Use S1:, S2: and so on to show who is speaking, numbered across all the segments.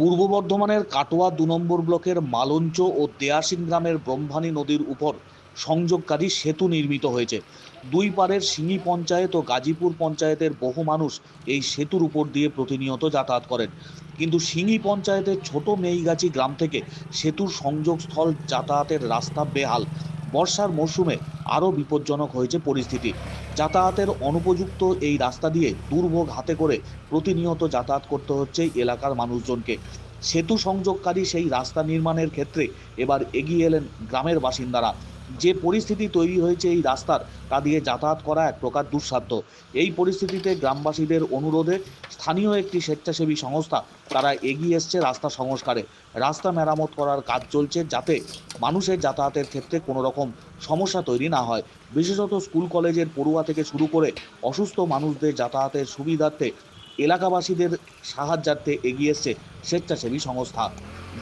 S1: পূর্ব বর্ধমানের কাটোয়া দু নম্বর ব্লকের মালঞ্চ ও দেয়াসিন গ্রামের ব্রহ্মানী নদীর উপর সংযোগকারী সেতু নির্মিত হয়েছে। দুই পারের সিঙ্গি পঞ্চায়েত ও গাজীপুর পঞ্চায়েতের বহু মানুষ এই সেতুর উপর দিয়ে প্রতিনিয়ত যাতায়াত করেন। কিন্তু সিঙ্গি পঞ্চায়েতের ছোট মেইগাছি গ্রাম থেকে সেতুর সংযোগস্থল যাতায়াতের রাস্তা বেহাল। বর্ষার মরশুমে আরও বিপজ্জনক হয়েছে পরিস্থিতি। যাতায়াতের অনুপযুক্ত এই রাস্তা দিয়ে দুর্ভোগ হাতে করে প্রতিনিয়ত যাতায়াত করতে হচ্ছে এলাকার মানুষজনকে। সেতু সংযোগকারী সেই রাস্তা নির্মাণের ক্ষেত্রে এবার এগিয়ে এলেন গ্রামের বাসিন্দারা। যে পরিস্থিতি তৈরি হয়েছে এই রাস্তার, তা দিয়ে যাতায়াত করা এক প্রকার দুঃসাধ্য। এই পরিস্থিতিতে গ্রামবাসীদের অনুরোধে স্থানীয় একটি স্বেচ্ছাসেবী সংস্থা, তারা এগিয়ে এসছে রাস্তা সংস্কারে। রাস্তা মেরামত করার কাজ চলছে যাতে মানুষের যাতায়াতের ক্ষেত্রে কোনো রকম সমস্যা তৈরি না হয়। বিশেষত স্কুল কলেজের পড়ুয়া থেকে শুরু করে অসুস্থ মানুষদের যাতায়াতের সুবিধার্থে এলাকাবাসীদের সাহায্যার্থে এগিয়ে এসছে স্বেচ্ছাসেবী সংস্থা।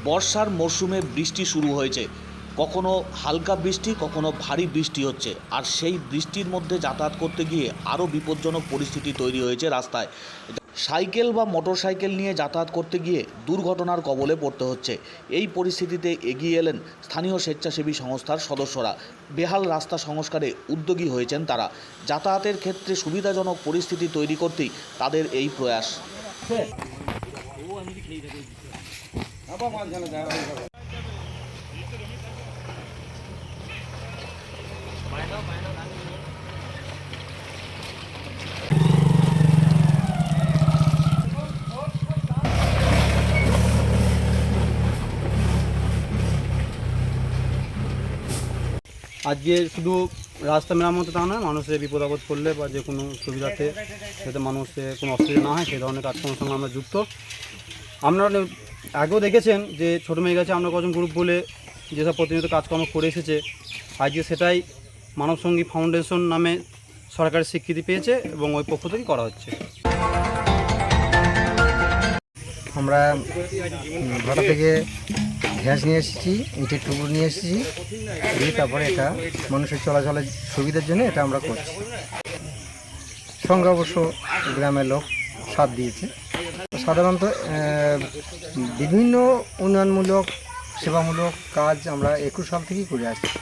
S1: বর্ষার মরশুমে বৃষ্টি শুরু হয়েছে। কখনো হালকা বৃষ্টি, কখনো ভারী বৃষ্টি হচ্ছে। আর সেই বৃষ্টির মধ্যে যাতায়াত করতে গিয়ে আরও বিপজ্জনক পরিস্থিতি তৈরি হয়েছে রাস্তায়। সাইকেল বা মোটরসাইকেল নিয়ে যাতায়াত করতে গিয়ে দুর্ঘটনার কবলে পড়তে হচ্ছে। এই পরিস্থিতিতে এগিয়ে এলেন স্থানীয় স্বেচ্ছাসেবী সংস্থার সদস্যরা। বেহাল রাস্তা সংস্কারে উদ্যোগী হয়েছেন তারা। যাতায়াতের ক্ষেত্রে সুবিধাজনক পরিস্থিতি তৈরি করতেই তাদের এই প্রয়াস।
S2: আজকে শুধু রাস্তা মেরামত তা নয়, মানুষের বিপদ আপদ করলে বা যে কোনো সুবিধাতে যাতে মানুষের কোনো অসুবিধা না হয়, সেই ধরনের কাজকর্মের সঙ্গে আমরা যুক্ত। আপনারা আগেও দেখেছেন যে ছোটো মেয়ে গেছে, আমরা কজন গ্রুপ বলে যেসব প্রতিনিয়ত কাজকর্ম করে এসেছে, আজকে সেটাই মানবসঙ্গী ফাউন্ডেশন নামে সরকারের স্বীকৃতি পেয়েছে এবং ওই পক্ষ থেকেই করা হচ্ছে।
S3: আমরা ঘর থেকে গ্যাস নিয়ে এসেছি, ইটের টুকরো নিয়ে এসেছি। দিয়ে তারপরে এটা মানুষের চলাচলের সুবিধার জন্য এটা আমরা করছি। সঙ্গে অবশ্য গ্রামের লোক সাথ দিয়েছে। সাধারণত বিভিন্ন উন্নয়নমূলক, সেবামূলক কাজ আমরা একুশ সাল থেকেই করে আসছি।